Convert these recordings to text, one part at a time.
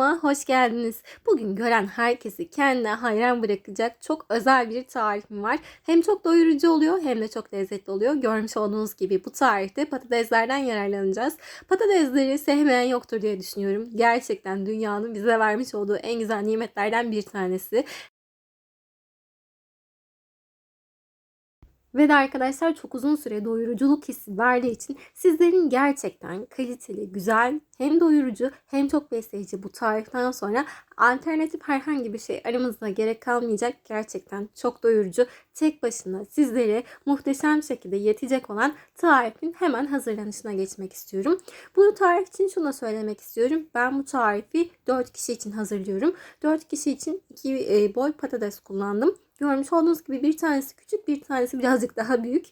kanalıma hoş geldiniz. Bugün gören herkesi kendine hayran bırakacak çok özel bir tarifim var. Hem çok doyurucu oluyor hem de çok lezzetli oluyor. Görmüş olduğunuz gibi bu tarifte patateslerden yararlanacağız. Patatesleri sevmeyen yoktur diye düşünüyorum. Gerçekten dünyanın bize vermiş olduğu en güzel nimetlerden bir tanesi. Ve de arkadaşlar çok uzun süre doyuruculuk hissi verdiği için sizlerin gerçekten kaliteli, güzel, hem doyurucu hem çok besleyici bu tariften sonra alternatif herhangi bir şey aramızda gerek kalmayacak. Gerçekten çok doyurucu, tek başına sizlere muhteşem şekilde yetecek olan tarifin hemen hazırlanışına geçmek istiyorum. Bu tarif için şunu da söylemek istiyorum. Ben bu tarifi 4 kişi için hazırlıyorum. 4 kişi için 2 boy patates kullandım. Görmüş olduğunuz gibi bir tanesi küçük bir tanesi birazcık daha büyük.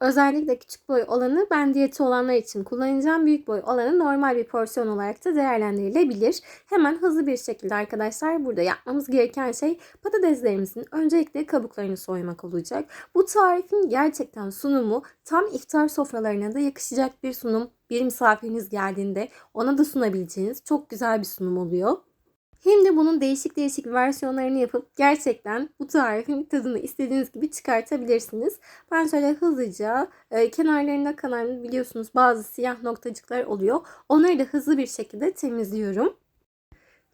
Özellikle küçük boy olanı ben diyeti olanlar için kullanacağım. Büyük boy olanı normal bir porsiyon olarak da değerlendirilebilir. Hemen hızlı bir şekilde arkadaşlar burada yapmamız gereken şey patateslerimizin öncelikle kabuklarını soymak olacak. Bu tarifin gerçekten sunumu tam iftar sofralarına da yakışacak bir sunum. Bir misafiriniz geldiğinde ona da sunabileceğiniz çok güzel bir sunum oluyor. Hem de bunun değişik değişik versiyonlarını yapıp gerçekten bu tarifin tadını istediğiniz gibi çıkartabilirsiniz. Ben şöyle hızlıca e, kenarlarında kalan biliyorsunuz bazı siyah noktacıklar oluyor. Onları da hızlı bir şekilde temizliyorum.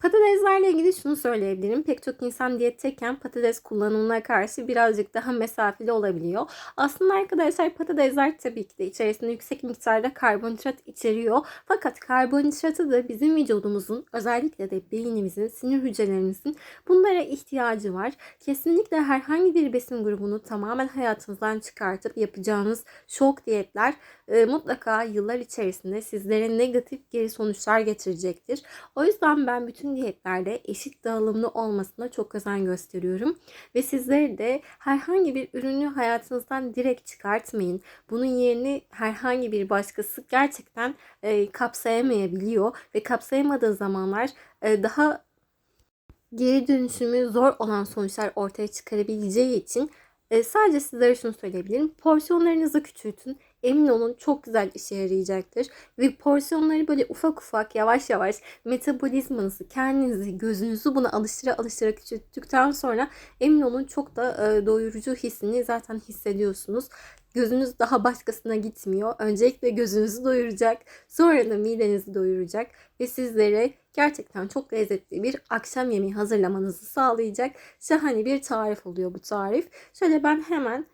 Patateslerle ilgili şunu söyleyebilirim. Pek çok insan diyetteyken patates kullanımına karşı birazcık daha mesafeli olabiliyor. Aslında arkadaşlar patatesler tabii ki de içerisinde yüksek miktarda karbonhidrat içeriyor. Fakat karbonhidratı da bizim vücudumuzun özellikle de beynimizin, sinir hücrelerimizin bunlara ihtiyacı var. Kesinlikle herhangi bir besin grubunu tamamen hayatınızdan çıkartıp yapacağınız şok diyetler e, mutlaka yıllar içerisinde sizlere negatif geri sonuçlar getirecektir. O yüzden ben bütün diyetlerde eşit dağılımlı olmasına çok özen gösteriyorum. Ve sizleri de herhangi bir ürünü hayatınızdan direkt çıkartmayın. Bunun yerini herhangi bir başkası gerçekten e, kapsayamayabiliyor. Ve kapsayamadığı zamanlar e, daha geri dönüşümü zor olan sonuçlar ortaya çıkarabileceği için e, sadece sizlere şunu söyleyebilirim. Porsiyonlarınızı küçültün. Emin olun çok güzel işe yarayacaktır. Ve porsiyonları böyle ufak ufak yavaş yavaş metabolizmanızı, kendinizi, gözünüzü buna alıştıra alıştıra küçülttükten sonra emin olun çok da e, doyurucu hissini zaten hissediyorsunuz. Gözünüz daha başkasına gitmiyor. Öncelikle gözünüzü doyuracak, sonra da midenizi doyuracak ve sizlere gerçekten çok lezzetli bir akşam yemeği hazırlamanızı sağlayacak şahane bir tarif oluyor bu tarif. Şöyle ben hemen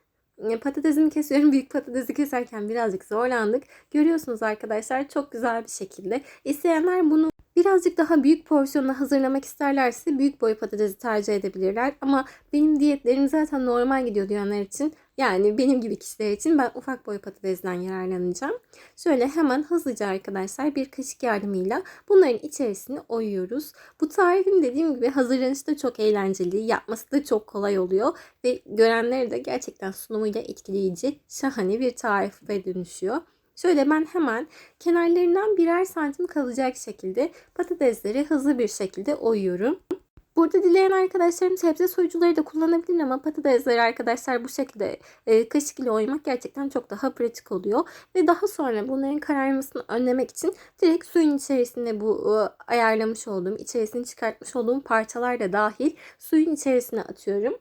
patatesimi kesiyorum. Büyük patatesi keserken birazcık zorlandık. Görüyorsunuz arkadaşlar çok güzel bir şekilde. İsteyenler bunu birazcık daha büyük porsiyonla hazırlamak isterlerse büyük boy patatesi tercih edebilirler. Ama benim diyetlerim zaten normal gidiyor diyenler için yani benim gibi kişiler için ben ufak boy patatesden yararlanacağım. Şöyle hemen hızlıca arkadaşlar bir kaşık yardımıyla bunların içerisine oyuyoruz. Bu tarifin dediğim gibi hazırlanışı da çok eğlenceli, yapması da çok kolay oluyor ve görenleri de gerçekten sunumuyla etkileyici, şahane bir tarife dönüşüyor. Şöyle ben hemen kenarlarından birer santim kalacak şekilde patatesleri hızlı bir şekilde oyuyorum. Burada dileyen arkadaşlarım sebze soyucuları da kullanabilir ama patatesleri arkadaşlar bu şekilde e, kaşık ile oymak gerçekten çok daha pratik oluyor. Ve daha sonra bunların kararmasını önlemek için direkt suyun içerisinde bu e, ayarlamış olduğum, içerisini çıkartmış olduğum parçalar da dahil suyun içerisine atıyorum.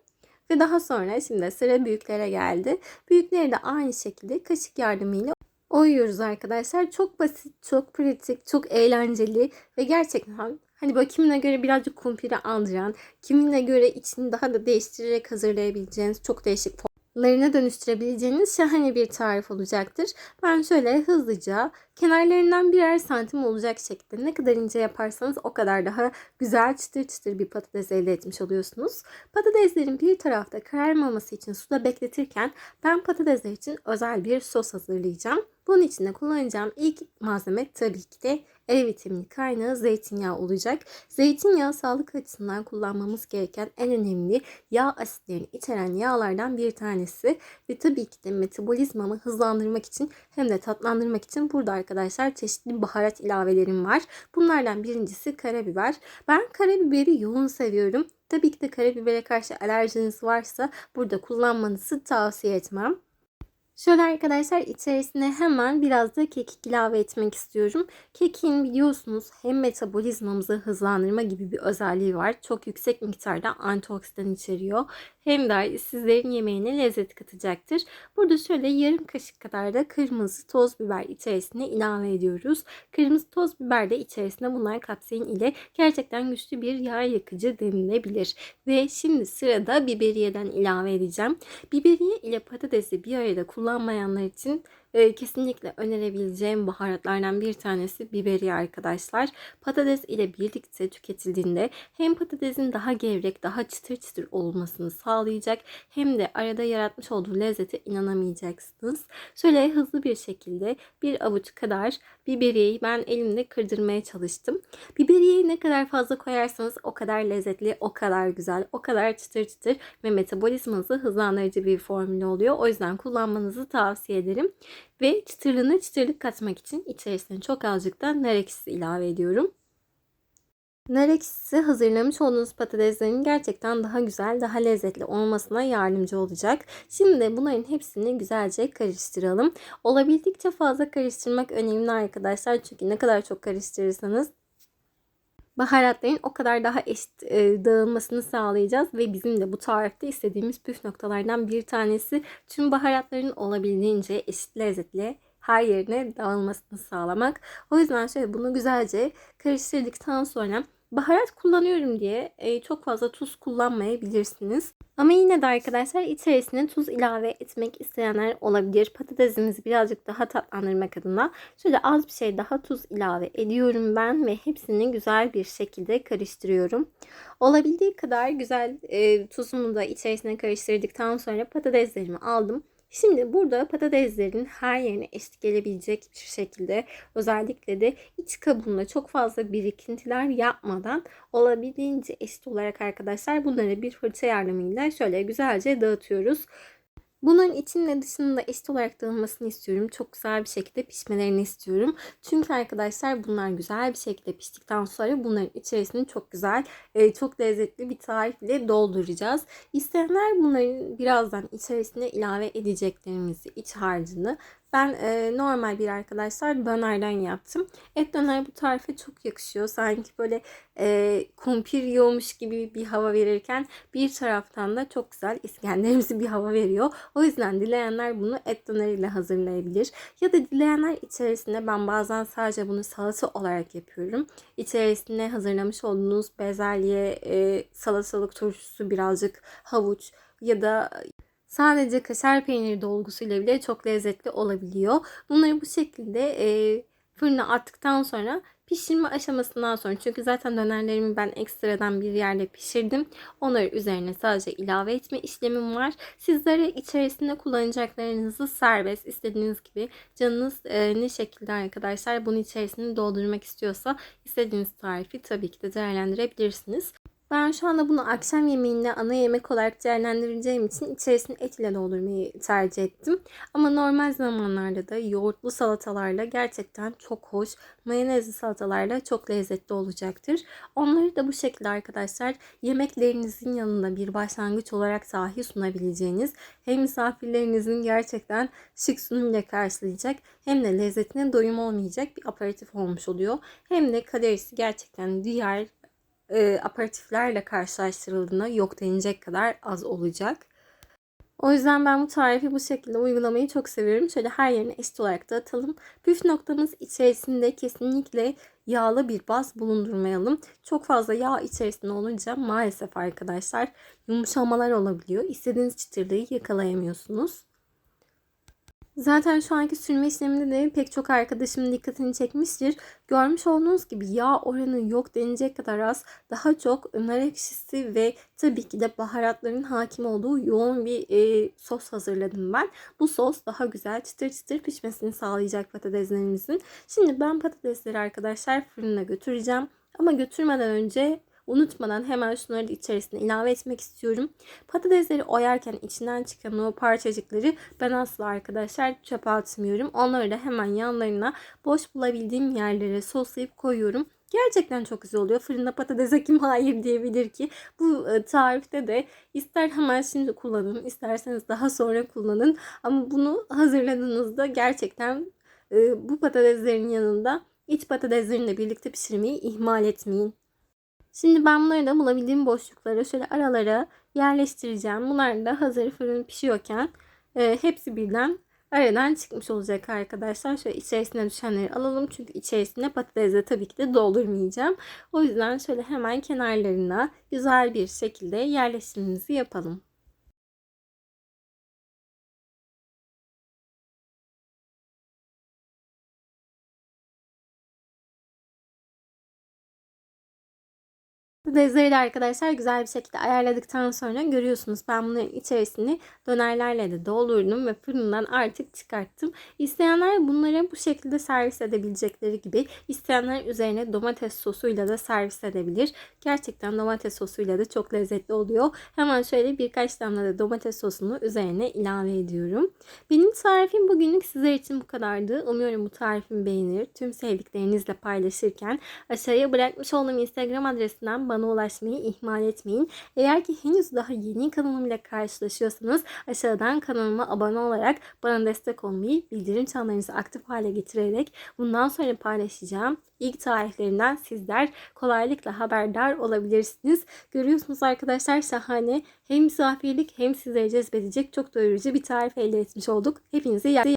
Ve daha sonra şimdi sıra büyüklere geldi. Büyükleri de aynı şekilde kaşık yardımıyla oyuyoruz arkadaşlar. Çok basit, çok pratik, çok eğlenceli ve gerçekten Hani böyle kimine göre birazcık kumpiri andıran, kimine göre içini daha da değiştirerek hazırlayabileceğiniz çok değişik formlarına dönüştürebileceğiniz şahane bir tarif olacaktır. Ben şöyle hızlıca kenarlarından birer santim olacak şekilde ne kadar ince yaparsanız o kadar daha güzel çıtır çıtır bir patates elde etmiş oluyorsunuz. Patateslerin bir tarafta kararmaması için suda bekletirken ben patatesler için özel bir sos hazırlayacağım. Bunun için de kullanacağım ilk malzeme tabii ki de E vitamini kaynağı zeytinyağı olacak. Zeytinyağı sağlık açısından kullanmamız gereken en önemli yağ asitlerini içeren yağlardan bir tanesi. Ve tabii ki de metabolizmamı hızlandırmak için hem de tatlandırmak için burada arkadaşlar çeşitli baharat ilavelerim var. Bunlardan birincisi karabiber. Ben karabiberi yoğun seviyorum. Tabii ki de karabibere karşı alerjiniz varsa burada kullanmanızı tavsiye etmem. Şöyle arkadaşlar içerisine hemen biraz da kekik ilave etmek istiyorum. Kekin biliyorsunuz hem metabolizmamızı hızlandırma gibi bir özelliği var. Çok yüksek miktarda antioksidan içeriyor. Hem de sizlerin yemeğine lezzet katacaktır. Burada şöyle yarım kaşık kadar da kırmızı toz biber içerisine ilave ediyoruz. Kırmızı toz biber de içerisinde bunlar kapsein ile gerçekten güçlü bir yağ yakıcı denilebilir. Ve şimdi sırada biberiyeden ilave edeceğim. Biberiye ile patatesi bir arada kullanmayanlar için e, kesinlikle önerebileceğim baharatlardan bir tanesi biberiye arkadaşlar. Patates ile birlikte tüketildiğinde hem patatesin daha gevrek, daha çıtır çıtır olmasını sağlayacak hem de arada yaratmış olduğu lezzete inanamayacaksınız. Şöyle hızlı bir şekilde bir avuç kadar biberiyeyi ben elimde kırdırmaya çalıştım. Biberiyeyi ne kadar fazla koyarsanız o kadar lezzetli, o kadar güzel, o kadar çıtır çıtır ve metabolizmanızı hızlandırıcı bir formül oluyor. O yüzden kullanmanızı tavsiye ederim. Ve çıtırlığına çıtırlık katmak için içerisine çok azıcık da nar ekşisi ilave ediyorum. Nar ekşisi hazırlamış olduğunuz patateslerin gerçekten daha güzel, daha lezzetli olmasına yardımcı olacak. Şimdi bunların hepsini güzelce karıştıralım. Olabildikçe fazla karıştırmak önemli arkadaşlar. Çünkü ne kadar çok karıştırırsanız baharatların o kadar daha eşit e, dağılmasını sağlayacağız ve bizim de bu tarifte istediğimiz püf noktalardan bir tanesi tüm baharatların olabildiğince eşit lezzetli her yerine dağılmasını sağlamak. O yüzden şöyle bunu güzelce karıştırdıktan sonra Baharat kullanıyorum diye e, çok fazla tuz kullanmayabilirsiniz. Ama yine de arkadaşlar içerisine tuz ilave etmek isteyenler olabilir. Patatesimizi birazcık daha tatlandırmak adına şöyle az bir şey daha tuz ilave ediyorum ben ve hepsini güzel bir şekilde karıştırıyorum. Olabildiği kadar güzel e, tuzumu da içerisine karıştırdıktan sonra patateslerimi aldım. Şimdi burada patateslerin her yerine eşit gelebilecek bir şekilde özellikle de iç kabuğunda çok fazla birikintiler yapmadan olabildiğince eşit olarak arkadaşlar bunları bir fırça yardımıyla şöyle güzelce dağıtıyoruz. Bunun içinde dışında eşit olarak dağılmasını istiyorum. Çok güzel bir şekilde pişmelerini istiyorum. Çünkü arkadaşlar bunlar güzel bir şekilde piştikten sonra bunların içerisini çok güzel, e, çok lezzetli bir tarifle dolduracağız. İsteyenler bunların birazdan içerisine ilave edeceklerimizi, iç harcını ben e, normal bir arkadaşlar dönerden yaptım. Et döner bu tarife çok yakışıyor. Sanki böyle e, kumpir yiyormuş gibi bir hava verirken bir taraftan da çok güzel İskenderimizi bir hava veriyor. O yüzden dileyenler bunu et döneriyle hazırlayabilir. Ya da dileyenler içerisinde ben bazen sadece bunu salata olarak yapıyorum. İçerisine hazırlamış olduğunuz bezelye, e, salatalık turşusu, birazcık havuç ya da Sadece kaşar peyniri dolgusuyla bile çok lezzetli olabiliyor. Bunları bu şekilde e, fırına attıktan sonra pişirme aşamasından sonra çünkü zaten dönerlerimi ben ekstradan bir yerde pişirdim. Onları üzerine sadece ilave etme işlemim var. Sizlere içerisinde kullanacaklarınızı serbest istediğiniz gibi canınız e, ne şekilde arkadaşlar bunun içerisini doldurmak istiyorsa istediğiniz tarifi tabii ki de değerlendirebilirsiniz. Ben şu anda bunu akşam yemeğinde ana yemek olarak değerlendireceğim için içerisine et ile doldurmayı tercih ettim. Ama normal zamanlarda da yoğurtlu salatalarla gerçekten çok hoş, mayonezli salatalarla çok lezzetli olacaktır. Onları da bu şekilde arkadaşlar yemeklerinizin yanında bir başlangıç olarak dahi sunabileceğiniz hem misafirlerinizin gerçekten şık sunumla karşılayacak hem de lezzetine doyum olmayacak bir aperatif olmuş oluyor. Hem de kalorisi gerçekten diğer e, aperatiflerle karşılaştırıldığında yok denilecek kadar az olacak. O yüzden ben bu tarifi bu şekilde uygulamayı çok seviyorum. Şöyle her yerine eşit olarak dağıtalım. Püf noktamız içerisinde kesinlikle yağlı bir baz bulundurmayalım. Çok fazla yağ içerisinde olunca maalesef arkadaşlar yumuşamalar olabiliyor. İstediğiniz çıtırlığı yakalayamıyorsunuz. Zaten şu anki sürme işleminde de pek çok arkadaşımın dikkatini çekmiştir. Görmüş olduğunuz gibi yağ oranı yok denilecek kadar az. Daha çok nar ekşisi ve tabii ki de baharatların hakim olduğu yoğun bir e, sos hazırladım ben. Bu sos daha güzel çıtır çıtır pişmesini sağlayacak patateslerimizin. Şimdi ben patatesleri arkadaşlar fırına götüreceğim. Ama götürmeden önce Unutmadan hemen şunları da içerisine ilave etmek istiyorum. Patatesleri oyarken içinden çıkan o parçacıkları ben asla arkadaşlar çöpe atmıyorum. Onları da hemen yanlarına boş bulabildiğim yerlere soslayıp koyuyorum. Gerçekten çok güzel oluyor. Fırında patatese kim hayır diyebilir ki. Bu e, tarifte de ister hemen şimdi kullanın, isterseniz daha sonra kullanın. Ama bunu hazırladığınızda gerçekten e, bu patateslerin yanında iç patateslerinle birlikte pişirmeyi ihmal etmeyin. Şimdi ben bunları da bulabildiğim boşluklara şöyle aralara yerleştireceğim. Bunlar da hazır fırın pişiyorken e, hepsi birden aradan çıkmış olacak arkadaşlar. Şöyle içerisine düşenleri alalım. Çünkü içerisine patatesle tabii ki de doldurmayacağım. O yüzden şöyle hemen kenarlarına güzel bir şekilde yerleştirmemizi yapalım. Bezleri de arkadaşlar güzel bir şekilde ayarladıktan sonra görüyorsunuz ben bunların içerisini dönerlerle de doldurdum ve fırından artık çıkarttım. İsteyenler bunları bu şekilde servis edebilecekleri gibi isteyenler üzerine domates sosuyla da servis edebilir. Gerçekten domates sosuyla da çok lezzetli oluyor. Hemen şöyle birkaç damla da domates sosunu üzerine ilave ediyorum. Benim tarifim bugünlük sizler için bu kadardı. Umuyorum bu tarifimi beğenir. Tüm sevdiklerinizle paylaşırken aşağıya bırakmış olduğum Instagram adresinden bana ulaşmayı ihmal etmeyin. Eğer ki henüz daha yeni kanalımla karşılaşıyorsanız aşağıdan kanalıma abone olarak bana destek olmayı, bildirim çanlarınızı aktif hale getirerek bundan sonra paylaşacağım ilk tarihlerinden sizler kolaylıkla haberdar olabilirsiniz. Görüyorsunuz arkadaşlar şahane hem misafirlik hem sizleri cezbedecek çok doyurucu bir tarif elde etmiş olduk. Hepinize